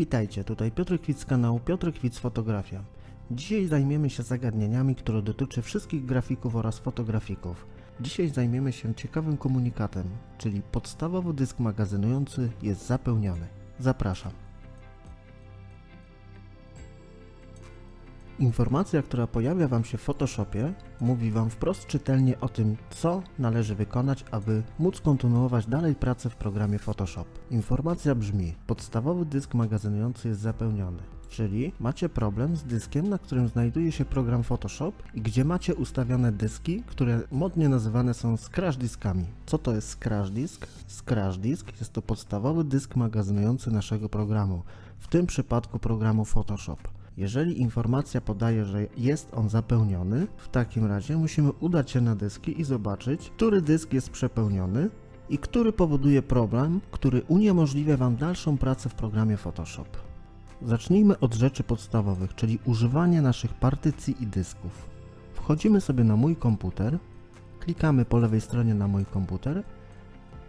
Witajcie, tutaj Piotr Kwit z kanału Piotr Kwit Fotografia. Dzisiaj zajmiemy się zagadnieniami, które dotyczy wszystkich grafików oraz fotografików. Dzisiaj zajmiemy się ciekawym komunikatem, czyli podstawowy dysk magazynujący jest zapełniony. Zapraszam. Informacja, która pojawia Wam się w Photoshopie, mówi Wam wprost czytelnie o tym, co należy wykonać, aby móc kontynuować dalej pracę w programie Photoshop. Informacja brzmi: podstawowy dysk magazynujący jest zapełniony. Czyli macie problem z dyskiem, na którym znajduje się program Photoshop i gdzie macie ustawione dyski, które modnie nazywane są scratch diskami. Co to jest scratch disk? Scratch disk jest to podstawowy dysk magazynujący naszego programu, w tym przypadku programu Photoshop. Jeżeli informacja podaje, że jest on zapełniony, w takim razie musimy udać się na dyski i zobaczyć, który dysk jest przepełniony i który powoduje problem, który uniemożliwia Wam dalszą pracę w programie Photoshop. Zacznijmy od rzeczy podstawowych, czyli używanie naszych partycji i dysków. Wchodzimy sobie na mój komputer, klikamy po lewej stronie na mój komputer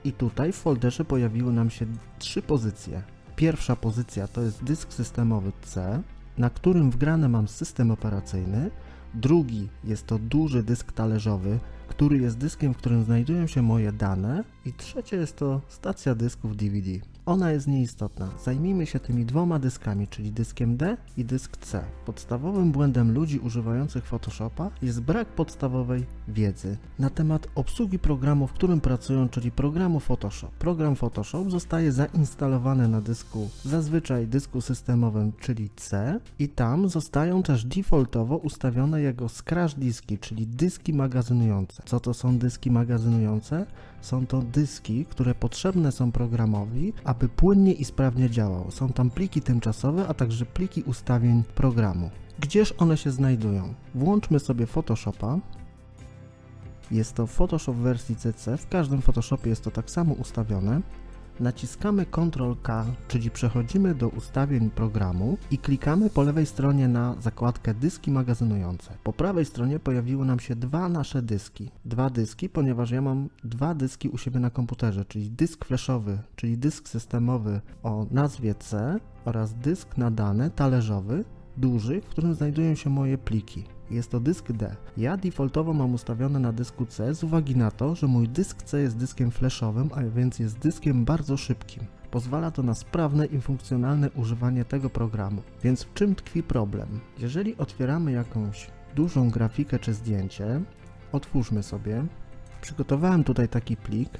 i tutaj w folderze pojawiły nam się trzy pozycje. Pierwsza pozycja to jest dysk systemowy C, na którym wgrane mam system operacyjny. Drugi jest to duży dysk talerzowy, który jest dyskiem, w którym znajdują się moje dane. I trzecie jest to stacja dysków DVD. Ona jest nieistotna. Zajmijmy się tymi dwoma dyskami, czyli dyskiem D i dysk C. Podstawowym błędem ludzi używających Photoshopa jest brak podstawowej wiedzy na temat obsługi programu, w którym pracują, czyli programu Photoshop. Program Photoshop zostaje zainstalowany na dysku, zazwyczaj dysku systemowym, czyli C i tam zostają też defaultowo ustawione jego scratch diski, czyli dyski magazynujące. Co to są dyski magazynujące? Są to dyski, które potrzebne są programowi, aby płynnie i sprawnie działał. Są tam pliki tymczasowe, a także pliki ustawień programu. Gdzież one się znajdują? Włączmy sobie Photoshopa. Jest to Photoshop wersji CC. W każdym Photoshopie jest to tak samo ustawione. Naciskamy Ctrl K, czyli przechodzimy do ustawień programu i klikamy po lewej stronie na zakładkę dyski magazynujące. Po prawej stronie pojawiły nam się dwa nasze dyski. Dwa dyski, ponieważ ja mam dwa dyski u siebie na komputerze, czyli dysk flashowy, czyli dysk systemowy o nazwie C oraz dysk na dane talerzowy, duży, w którym znajdują się moje pliki. Jest to dysk D. Ja defaultowo mam ustawione na dysku C z uwagi na to, że mój dysk C jest dyskiem flashowym, a więc jest dyskiem bardzo szybkim. Pozwala to na sprawne i funkcjonalne używanie tego programu. Więc w czym tkwi problem? Jeżeli otwieramy jakąś dużą grafikę czy zdjęcie, otwórzmy sobie. Przygotowałem tutaj taki plik.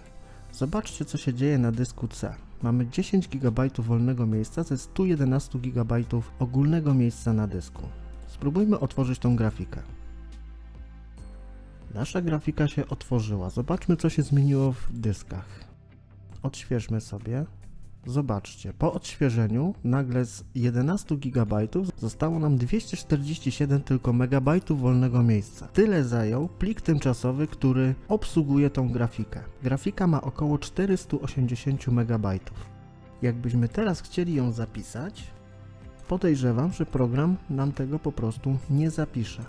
Zobaczcie, co się dzieje na dysku C. Mamy 10 GB wolnego miejsca ze 111 GB ogólnego miejsca na dysku. Spróbujmy otworzyć tą grafikę. Nasza grafika się otworzyła. Zobaczmy, co się zmieniło w dyskach. Odświeżmy sobie. Zobaczcie, po odświeżeniu nagle z 11 GB zostało nam 247 tylko megabajtów wolnego miejsca. Tyle zajął plik tymczasowy, który obsługuje tą grafikę. Grafika ma około 480 megabajtów. Jakbyśmy teraz chcieli ją zapisać, podejrzewam, że program nam tego po prostu nie zapisze.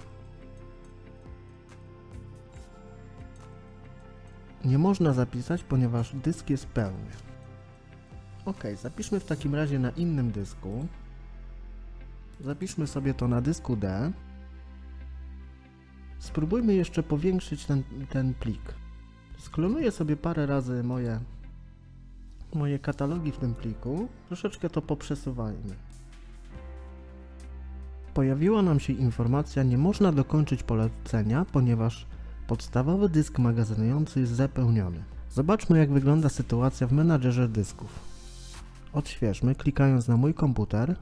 Nie można zapisać, ponieważ dysk jest pełny. Ok, zapiszmy w takim razie na innym dysku. Zapiszmy sobie to na dysku D. Spróbujmy jeszcze powiększyć ten, ten plik. Sklonuję sobie parę razy moje, moje katalogi w tym pliku. Troszeczkę to poprzesuwajmy. Pojawiła nam się informacja, nie można dokończyć polecenia, ponieważ podstawowy dysk magazynujący jest zapełniony. Zobaczmy jak wygląda sytuacja w menadżerze dysków. Odświeżmy, klikając na mój komputer.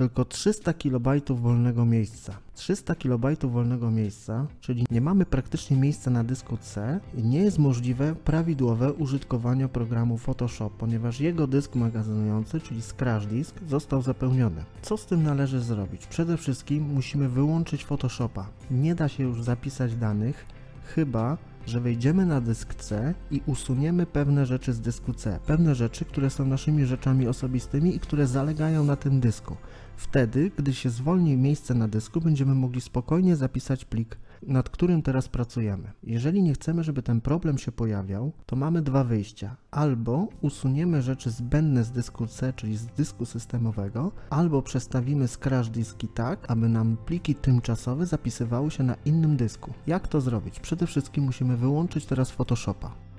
Tylko 300 KB wolnego miejsca. 300 KB wolnego miejsca, czyli nie mamy praktycznie miejsca na dysku C i nie jest możliwe prawidłowe użytkowanie programu Photoshop, ponieważ jego dysk magazynujący, czyli scratch disk, został zapełniony. Co z tym należy zrobić? Przede wszystkim musimy wyłączyć Photoshopa. Nie da się już zapisać danych, chyba że wejdziemy na dysk C i usuniemy pewne rzeczy z dysku C, pewne rzeczy, które są naszymi rzeczami osobistymi i które zalegają na tym dysku. Wtedy, gdy się zwolni miejsce na dysku, będziemy mogli spokojnie zapisać plik nad którym teraz pracujemy. Jeżeli nie chcemy, żeby ten problem się pojawiał, to mamy dwa wyjścia. Albo usuniemy rzeczy zbędne z dysku C, czyli z dysku systemowego, albo przestawimy scratch diski tak, aby nam pliki tymczasowe zapisywały się na innym dysku. Jak to zrobić? Przede wszystkim musimy wyłączyć teraz Photoshopa.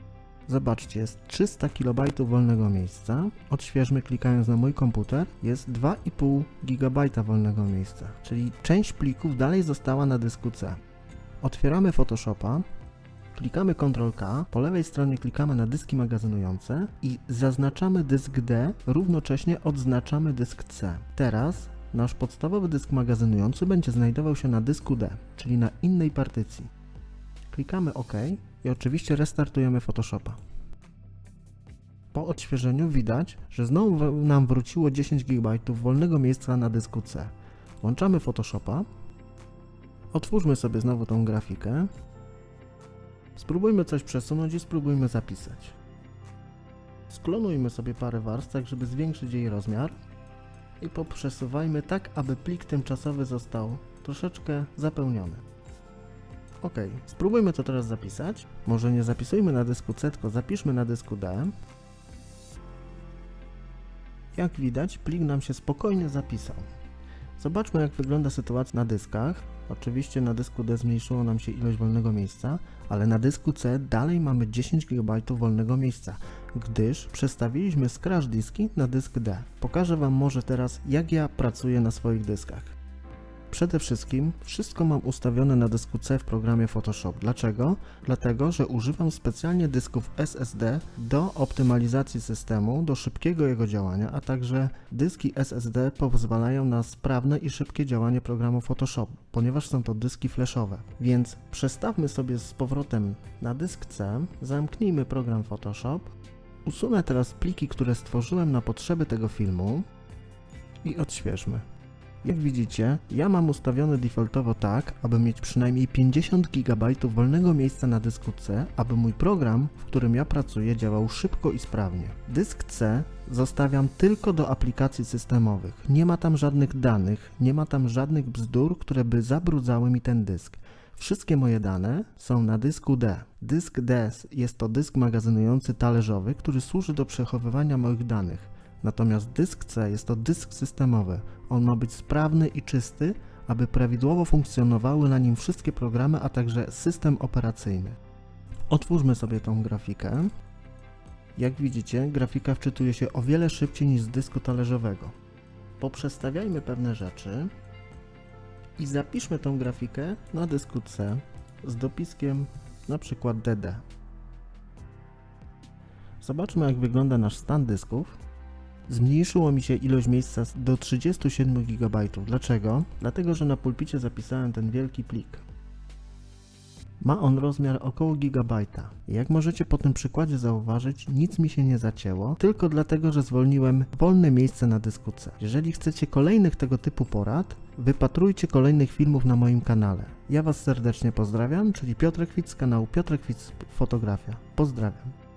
Zobaczcie, jest 300 KB wolnego miejsca. Odświeżmy klikając na mój komputer. Jest 2,5 GB wolnego miejsca, czyli część plików dalej została na dysku C. Otwieramy Photoshopa, klikamy Ctrl K, po lewej stronie klikamy na dyski magazynujące i zaznaczamy dysk D, równocześnie odznaczamy dysk C. Teraz nasz podstawowy dysk magazynujący będzie znajdował się na dysku D, czyli na innej partycji. Klikamy OK i oczywiście restartujemy Photoshopa. Po odświeżeniu widać, że znowu nam wróciło 10 GB wolnego miejsca na dysku C. Włączamy Photoshopa. Otwórzmy sobie znowu tą grafikę. Spróbujmy coś przesunąć i spróbujmy zapisać. Sklonujmy sobie parę warstw, żeby zwiększyć jej rozmiar i poprzesuwajmy tak, aby plik tymczasowy został troszeczkę zapełniony. Ok, spróbujmy to teraz zapisać. Może nie zapisujmy na dysku C, tylko zapiszmy na dysku D. Jak widać, plik nam się spokojnie zapisał. Zobaczmy, jak wygląda sytuacja na dyskach. Oczywiście na dysku D zmniejszyło nam się ilość wolnego miejsca, ale na dysku C dalej mamy 10 GB wolnego miejsca, gdyż przestawiliśmy scratch diski na dysk D. Pokażę Wam może teraz, jak ja pracuję na swoich dyskach. Przede wszystkim wszystko mam ustawione na dysku C w programie Photoshop. Dlaczego? Dlatego, że używam specjalnie dysków SSD do optymalizacji systemu, do szybkiego jego działania, a także dyski SSD pozwalają na sprawne i szybkie działanie programu Photoshop, ponieważ są to dyski flashowe. Więc przestawmy sobie z powrotem na dysk C, zamknijmy program Photoshop, usunę teraz pliki, które stworzyłem na potrzeby tego filmu i odświeżmy. Jak widzicie, ja mam ustawione defaultowo tak, aby mieć przynajmniej 50 GB wolnego miejsca na dysku C, aby mój program, w którym ja pracuję, działał szybko i sprawnie. Dysk C zostawiam tylko do aplikacji systemowych. Nie ma tam żadnych danych, nie ma tam żadnych bzdur, które by zabrudzały mi ten dysk. Wszystkie moje dane są na dysku D. Dysk D jest to dysk magazynujący talerzowy, który służy do przechowywania moich danych. Natomiast dysk C jest to dysk systemowy. On ma być sprawny i czysty, aby prawidłowo funkcjonowały na nim wszystkie programy, a także system operacyjny. Otwórzmy sobie tą grafikę. Jak widzicie, grafika wczytuje się o wiele szybciej niż z dysku talerzowego. Poprzestawiajmy pewne rzeczy i zapiszmy tą grafikę na dysku C z dopiskiem na przykład DD. Zobaczmy jak wygląda nasz stan dysków. Zmniejszyło mi się ilość miejsca do 37 GB. Dlaczego? Dlatego, że na pulpicie zapisałem ten wielki plik. Ma on rozmiar około gigabajta. Jak możecie po tym przykładzie zauważyć, nic mi się nie zacięło, tylko dlatego, że zwolniłem wolne miejsce na dysku C. Jeżeli chcecie kolejnych tego typu porad, wypatrujcie kolejnych filmów na moim kanale. Ja Was serdecznie pozdrawiam, czyli Piotrek Witz z kanału Piotrek Witz Fotografia. Pozdrawiam.